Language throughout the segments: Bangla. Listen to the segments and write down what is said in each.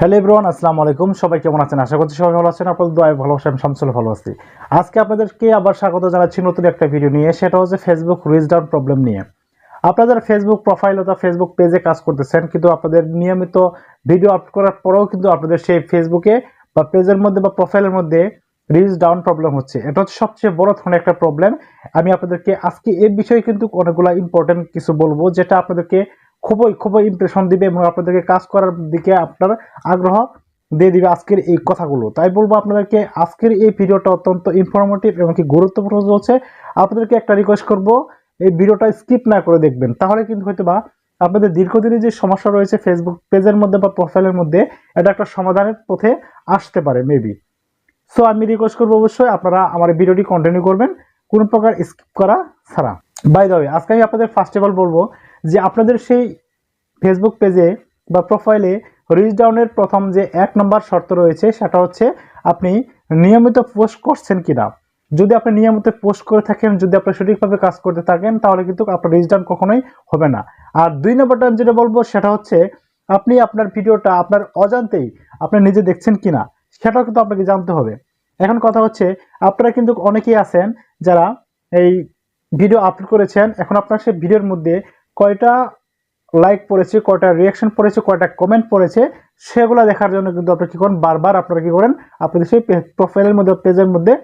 হ্যালো এভরিওয়ান, আসসালামু আলাইকুম। সবাই কেমন আছেন? আশা করছি সবাই ভালো আছেন। আপনাদের দোয়ায় ভালো আছেন শামসুল ভালো আছি। আজকে আপনাদেরকে আবার স্বাগত জানাচ্ছি নতুন একটা ভিডিও নিয়ে। সেটা হচ্ছে ফেসবুক রিচ ডাউন প্রবলেম নিয়ে। আপনাদের ফেসবুক প্রোফাইল অথবা ফেসবুক পেজে কাজ করতেছেন, কিন্তু আপনাদের নিয়মিত ভিডিও আপলোড করার পরেও কিন্তু আপনাদের সেই ফেসবুকে বা পেজের মধ্যে বা প্রোফাইলের মধ্যে রিচ ডাউন প্রবলেম হচ্ছে। এটা হচ্ছে সবচেয়ে বড় ধরনের একটা প্রবলেম আমি আপনাদেরকে আজকে এই বিষয়ে কিন্তু অনেকগুলো ইম্পর্টেন্ট কিছু বলব, যেটা আপনাদেরকে খুবই খুবই ইমপ্রেশন দিবে এবং আপনাদেরকে কাজ করার দিকে আপনার আগ্রহ দিয়ে দিবে আজকের এই কথাগুলো। তাই বলব আপনাদেরকে আজকের এই ভিডিওটা অত্যন্ত ইনফরমেটিভ এবং কি গুরুত্বপূর্ণ হচ্ছে আপনাদেরকে একটা রিকোয়েস্ট করব, এই ভিডিওটা স্কিপ না করে দেখবেন। তাহলে কিন্তু হয়তো বা আপনাদের দীর্ঘদিনের যে সমস্যা রয়েছে ফেসবুক পেজের মধ্যে বা প্রোফাইলের মধ্যে, এটা একটা সমাধানের পথে আসতে পারে মেবি সো আমি রিকোয়েস্ট করব অবশ্যই আপনারা আমার ভিডিওটি কন্টিনিউ করবেন। কোনো প্রকার স্কিপ করা ছাড়া। বাই ওয়ে আজকে আমি আপনাদের ফার্স্ট অফ অল বলব যে আপনাদের সেই ফেসবুক পেজে বা প্রোফাইলে রিচ ডাউনের প্রথম যে এক নম্বর শর্ত রয়েছে, সেটা হচ্ছে আপনি নিয়মিত পোস্ট করছেন কিনা। যদি আপনি নিয়মিত পোস্ট করে থাকেন, যদি আপনি সঠিকভাবে কাজ করতে থাকেন, তাহলে কিন্তু আপনার রিচ ডাউন কখনোই হবে না। আর দুই নম্বরটা আমি যেটা বলব, সেটা হচ্ছে আপনি আপনার ভিডিওটা আপনার অজান্তেই আপনি নিজে দেখছেন কিনা, সেটাও কিন্তু আপনাকে জানতে হবে। এখন কথা হচ্ছে, আপনারা কিন্তু অনেকেই আছেন যারা এই ভিডিও আপলোড করেছেন, এখন আপনার সেই ভিডিওর মধ্যে কয়টা লাইক পড়েছে, কয়টা রিয়াকশন পড়েছে, কয়টা কমেন্ট পড়েছে, সেগুলো দেখার জন্য কিন্তু আপনি কী করেন? বারবার আপনারা কী করেন? আপনাদের সেই প্রোফাইলের মধ্যে পেজের মধ্যে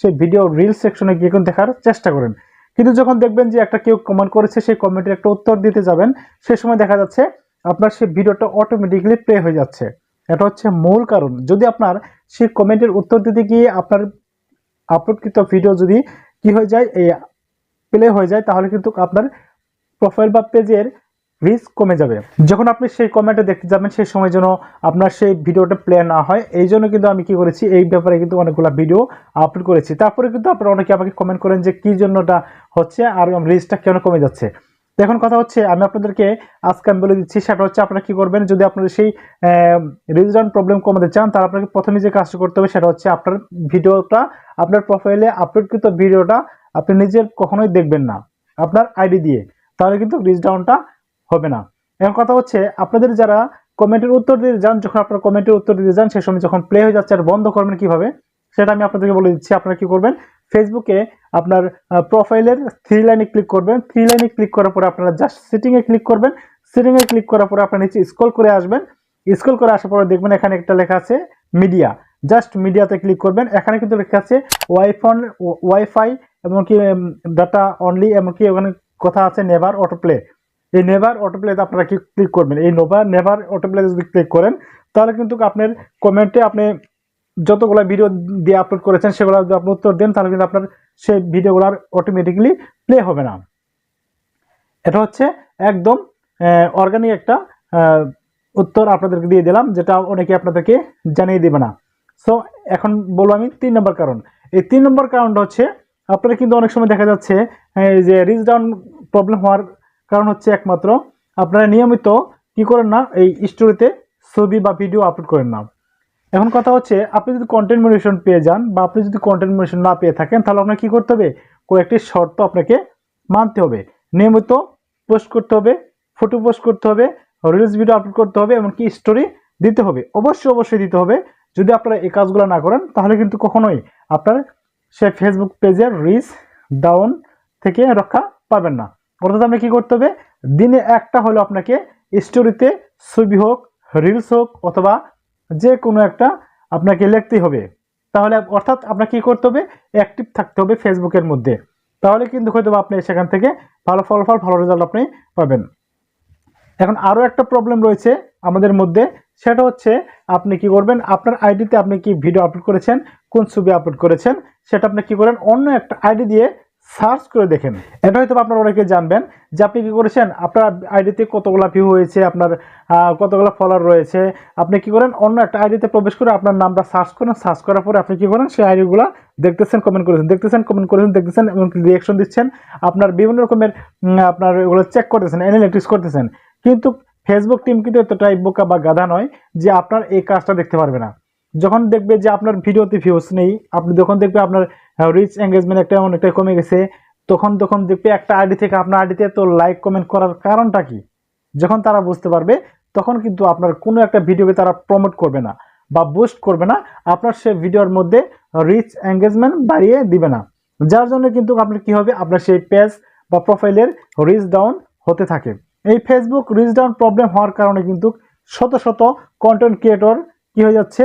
সেই ভিডিও রিল সেকশনে গিয়ে কিন্তু দেখার চেষ্টা করেন। কিন্তু যখন দেখবেন যে একটা কেউ কমেন্ট করেছে, সেই কমেন্টের একটা উত্তর দিতে যাবেন সেই সময় দেখা যাচ্ছে আপনার সেই ভিডিওটা অটোমেটিকলি প্লে হয়ে যাচ্ছে। এটা হচ্ছে মূল কারণ। যদি আপনার সেই কমেন্টের উত্তর দিতে গিয়ে আপনার আপলোডকৃত ভিডিও যদি কি হয়ে যায়, এই প্লে হয়ে যায়, তাহলে কিন্তু আপনার প্রোফাইল বা পেজের রিস্ক কমে যাবে। যখন আপনি সেই কমেন্টে দেখতে যাবেন, সেই সময় যেন আপনার সেই ভিডিওটা প্লে না হয়। এই জন্য কিন্তু আমি কি করেছি, এই ব্যাপারে কিন্তু অনেকগুলো ভিডিও আপলোড করেছি। তারপরে কিন্তু আপনারা অনেকে আমাকে কমেন্ট করেন যে, কি জন্যটা হচ্ছে আর রিস্কটা কেন কমে যাচ্ছে? এখন কথা হচ্ছে, আমি আপনাদেরকে আজকে আমি বলে দিচ্ছি, সেটা হচ্ছে আপনারা কি করবেন, যদি আপনারা সেই রিজন প্রবলেম কমাতে চান, তাহলে আপনাকে প্রথমে যে কাজটা করতে হবে, সেটা হচ্ছে আপনার ভিডিওটা আপনার প্রোফাইলে আপলোডকৃত ভিডিওটা আপনি নিজের কখনোই দেখবেন না। আপনার আইডি দিয়ে। তাহলে কিন্তু রিচ ডাউনটা হবে না। এখন কথা হচ্ছে, আপনাদের যারা কমেন্টের উত্তর দিতে যান, যখন আপনারা কমেন্টের উত্তর দিতে যান সেই সময় যখন প্লে হয়ে যাচ্ছে আর বন্ধ করবেন কীভাবে, সেটা আমি আপনাদেরকে বলে দিচ্ছি। আপনারা কি করবেন ফেসবুকে আপনার প্রোফাইলের থ্রি লাইনে ক্লিক করবেন। থ্রি লাইনে ক্লিক করার পরে আপনারা জাস্ট সেটিংয়ে ক্লিক করবেন। সেটিংয়ে ক্লিক করার পরে আপনার নিচে স্ক্রল করে আসবেন। স্ক্রল করে আসার পরে দেখবেন এখানে একটা লেখা আছে মিডিয়া জাস্ট মিডিয়াতে ক্লিক করবেন। এখানে কিন্তু লেখা আছে ওয়াইফোন ওয়াইফাই এমনকি ডাটা অনলি এমনকি ওখানে কথা আছে নেভার অটোপ্লে এই নেভার অটোপ্লেতে আপনারা কি ক্লিক করবেন? এই নোভার নেভার অটোপ্লে যদি ক্লিক করেন, তাহলে কিন্তু আপনার কমেন্টে আপনি যতগুলো ভিডিও দিয়ে আপলোড করেছেন, সেগুলো যদি আপনি উত্তর দেন, তাহলে কিন্তু আপনার সেই ভিডিওগুলোর অটোমেটিকলি প্লে হবে না। এটা হচ্ছে একদম অর্গানিক একটা উত্তর আপনাদেরকে দিয়ে দিলাম, যেটা অনেকে আপনাদেরকে জানিয়ে দেবে না। সো এখন বলব আমি তিন নম্বর কারণ। এই তিন নম্বর কারণটা হচ্ছে আপনারা কিন্তু অনেক সময় দেখা যাচ্ছে যে রিচ ডাউন প্রবলেম হওয়ার কারণ হচ্ছে একমাত্র। আপনারা নিয়মিত কি করেন না, এই স্টোরিতে ছবি বা ভিডিও আপলোড করেন না। এখন কথা হচ্ছে, আপনি যদি কন্টেন্ট মনিটেশন পেয়ে যান বা আপনি যদি কন্টেন্ট মনিটেশন না পেয়ে থাকেন, তাহলে আপনাকে কী করতে হবে? কয়েকটি শর্ত আপনাকে মানতে হবে। নিয়মিত পোস্ট করতে হবে ফটো পোস্ট করতে হবে রিলস ভিডিও আপলোড করতে হবে, এমনকি স্টোরি দিতে হবে। অবশ্যই অবশ্যই দিতে হবে। যদি আপনারা এই কাজগুলো না করেন, তাহলে কিন্তু কখনোই আপনার সে ফেসবুক পেজের রিচ ডাউন থেকে রক্ষা পাবেন না। অর্থাৎ আপনাকে কী করতে হবে? দিনে একটা হলো আপনাকে স্টোরিতে ছবি হোক রিলস হোক, অথবা যে কোনো একটা আপনাকে লিখতেই হবে। তাহলে অর্থাৎ আপনাকে কী করতে হবে? অ্যাক্টিভ থাকতে হবে ফেসবুকের মধ্যে। তাহলে কিন্তু হয়তো আপনি সেখান থেকে ভালো ফলাফল, ভালো রেজাল্ট আপনি পাবেন। এখন আরও একটা প্রবলেম রয়েছে আমাদের মধ্যে। সেটা হচ্ছে আপনি কি করবেন? আপনার আইডিতে আপনি কি ভিডিও আপলোড করেছেন? কোন ছবি আপলোড করেছেন? সেটা আপনি কি করেন? অন্য একটা আইডি দিয়ে সার্চ করে দেখেন। এটা হয়তো আপনার অনেকে জানবেন যে আপনি কী করেছেন? আপনার আইডিতে কতগুলো ভিউ হয়েছে? আপনার কতগুলো ফলোয়ার রয়েছে? আপনি কি করেন? অন্য একটা আইডিতে প্রবেশ করে আপনার নামটা সার্চ করেন। সার্চ করার পরে আপনি কি করেন? সেই আইডিগুলো দেখতেছেন কমেন্ট করেছেন। দেখতেছেন কমেন্ট করেছেন, দেখতেছেন, এমনকি রিয়েকশন দিচ্ছেন। আপনার বিভিন্ন রকমের আপনার এগুলো চেক করতেছেন অ্যানালিটিক্স করতেছেন। কিন্তু ফেসবুক টিম কিন্তু এতটাই বোকা বা গাধা নয় যে আপনার এই কাজটা দেখতে পারবে না। যখন দেখবে যে আপনার ভিডিওতে ভিউস নেই, আপনি যখন দেখবে আপনার রিচ এঙ্গেজমেন্ট একটা অনেকটা কমে গেছে, তখন তখন দেখবে একটা আইডি থেকে আপনার আইডিতে তো লাইক কমেন্ট করার কারণটা কি? যখন তারা বুঝতে পারবে, তখন কিন্তু আপনার কোনো একটা ভিডিওকে তারা প্রমোট করবে না বা বুস্ট করবে না। আপনার সে ভিডিওর মধ্যে রিচ এঙ্গেজমেন্ট বাড়িয়ে দিবে না। যার জন্য কিন্তু আপনার কি হবে? আপনার সেই পেজ বা প্রোফাইলের রিচ ডাউন হতে থাকে। এই ফেসবুক রিচ ডাউন প্রবলেম হওয়ার কারণে কিন্তু শত শত কন্টেন্ট ক্রিয়েটর কি হয়ে যাচ্ছে?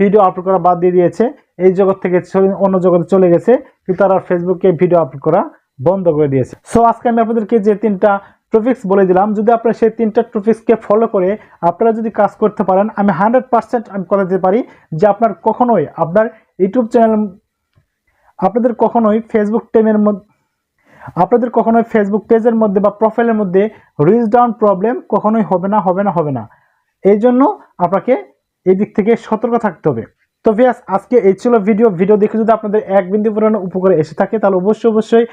ভিডিও আপলোড করা বাদ দিয়ে দিয়েছে। এই জগৎ থেকে অন্য জগতে চলে গেছে, কিন্তু তারা ফেসবুকে ভিডিও আপলোড করা বন্ধ করে দিয়েছে। সো আজকে আমি আপনাদেরকে যে তিনটা টপিক্স বলে দিলাম, যদি আপনারা সেই তিনটা টপিক্সকে ফলো করে আপনারা যদি কাজ করতে পারেন, আমি হান্ড্রেড পার্সেন্ট আমি কথা দিতে পারি যে আপনার কখনোই আপনার ইউটিউব চ্যানেল আপনাদের কখনোই ফেসবুক টেমের মধ্যে আপনাদের কখনোই ফেসবুক পেজের মধ্যে বা প্রোফাইলের মধ্যে রিচ ডাউন প্রবলেম কখনোই হবে না হবে না হবে না। এই জন্য আপনাকে এই দিক থেকে সতর্ক থাকতে হবে। তো ভিয়াস আজকে এই ছিল ভিডিও ভিডিও দেখে যদি আপনাদের এক বিন্দু পরিমাণ উপকারে এসে থাকে, তাহলে অবশ্যই অবশ্যই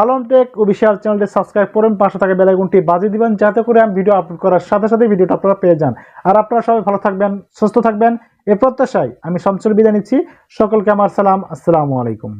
আলম টেক অফিসিয়াল চ্যানেলটি সাবস্ক্রাইব করুন, পাশে থাকা বেলাইগুনটি বাজিয়ে দিবেন, যাতে করে আমি ভিডিও আপলোড করার সাথে সাথে ভিডিওটা আপনারা পেয়ে যান। আর আপনারা সবাই ভালো থাকবেন, সুস্থ থাকবেন, এ প্রত্যাশায় আমি শামসুল বিদায় নিচ্ছি। সকলকে আমার সালাম, আসসালামু আলাইকুম।